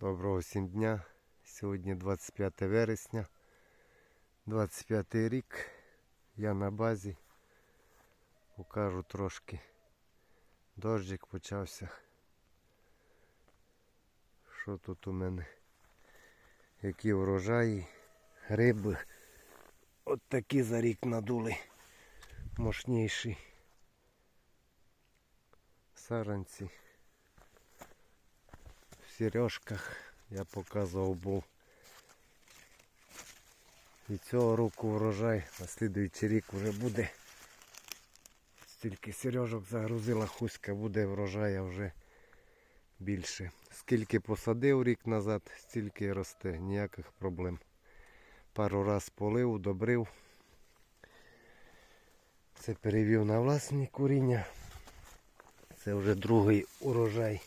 Доброго всім дня. Сьогодні 25 вересня, 25 рік. Я на базі. Покажу трошки. Дощик почався. Що тут у мене? Які врожаї, гриби. От такі за рік надули. Мощніші. Саранці. Сережках я показував був. І цього року врожай, на слідуючий рік вже буде. Стільки сережок загрузила хуська, буде врожая вже більше. Скільки посадив рік назад, стільки росте, ніяких проблем. Пару раз полив, удобрив. Це перевів на власні куріння. Це вже другий урожай.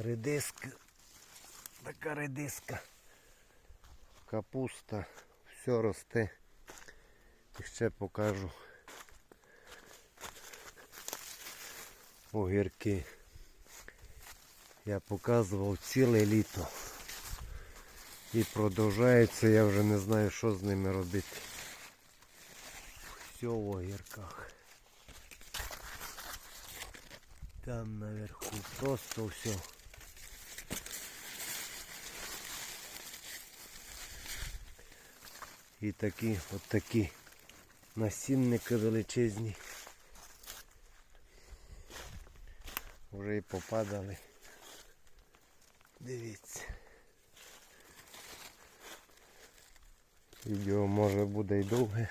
Редиска. Така редиска. Капуста. Все росте. І ще покажу. Огірки. Я показував ціле літо. І продовжається, я вже не знаю, що з ними робити. Все в огірках. Там наверху просто все. І такі, от такі насінники величезні. Вже і попадали. Дивіться. Відео може буде й довге.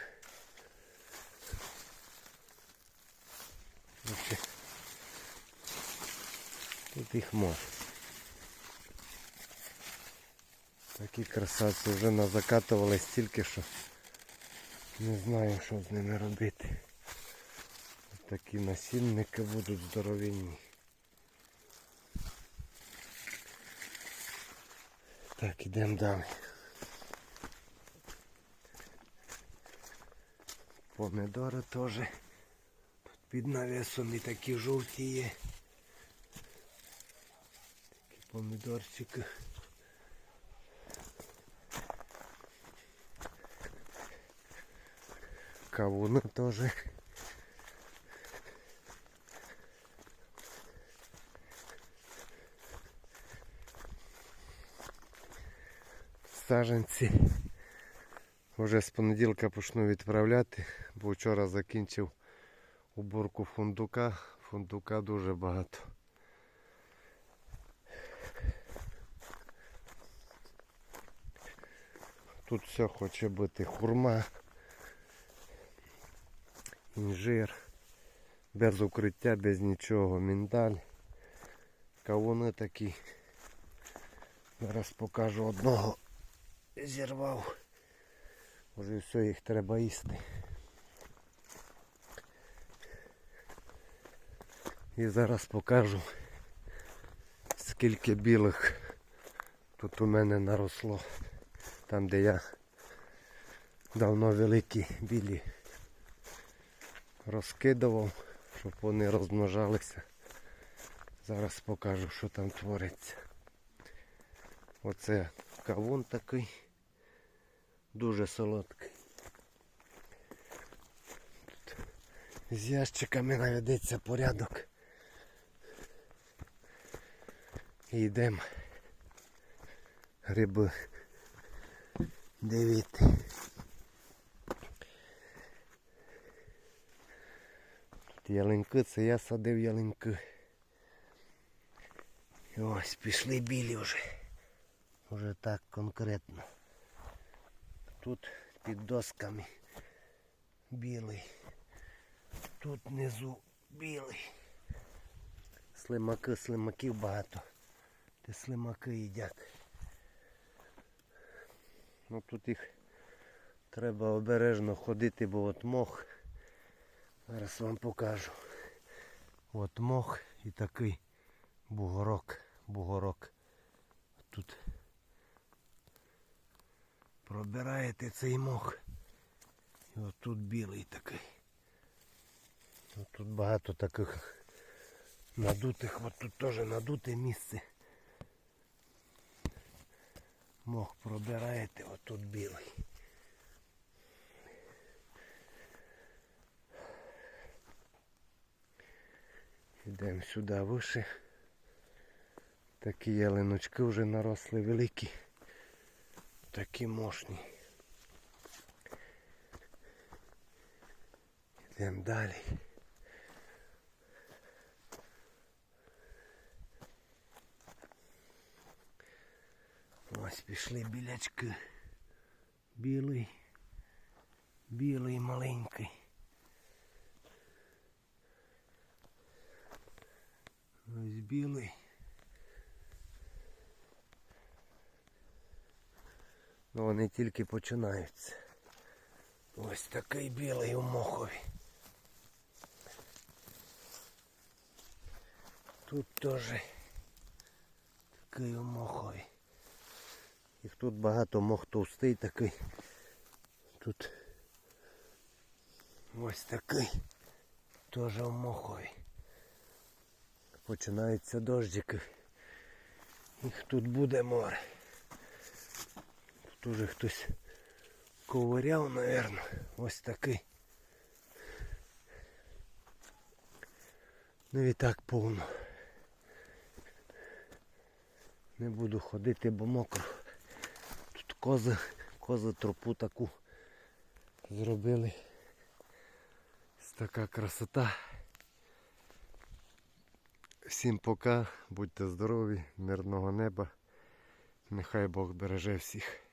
Тут їх може. Такі красавці вже назакатували стільки, що не знаю, що з ними робити. Такі насінники будуть здоровенні. Так, ідемо далі. Помідори теж під навісом і такі жовті є. Такі помідорчики. Кавуна тоже. Саженці. Вже з понеділка почну відправляти, бо вчора закінчив уборку фундука. Фундука дуже багато. Тут все хоче бути хурма, інжир, без укриття, без нічого, міндаль. Кавуни такі. Зараз покажу одного. Зірвав. Вже все, їх треба їсти. І зараз покажу скільки білих тут у мене наросло. Там де я давно великі білі розкидував, щоб вони розмножалися. Зараз покажу, що там твориться. Оце кавун такий, дуже солодкий. Тут з ящиками наведеться порядок. І йдемо гриби дивіти. Ялинки, це я садив ялинки. Ось пішли білі вже. Уже так конкретно. Тут під досками білий. Тут внизу білий. Слимаки, слимаків багато. Ти слимаки їдять. Ну тут їх треба обережно ходити, бо от мох. Зараз вам покажу. От мох і такий бугорок. Бугорок. Тут пробираєте цей мох. І от тут білий такий. От тут багато таких надутих, от тут теж надуте місце. мох пробираєте, отут білий. Йдемо сюди вище. Такі ялиночки вже наросли великі. Такі мощні. Йдемо далі. Ось пішли білячки. Білий. Білий маленький. Ось білий. Ну вони тільки починаються. Ось такий білий у мохові. Тут теж такий у мохові. І тут багато мох товстий такий. Тут ось такий. Теж у мохові. Починаються дощики. Їх тут буде море. Тут уже хтось ковыряв, напевно. Ось такий. Ну і так повно. Не буду ходити, бо мокро. Тут кози, кози тропу таку зробили. Така красота. Всім пока, будьте здорові, мирного неба. Нехай Бог береже всіх.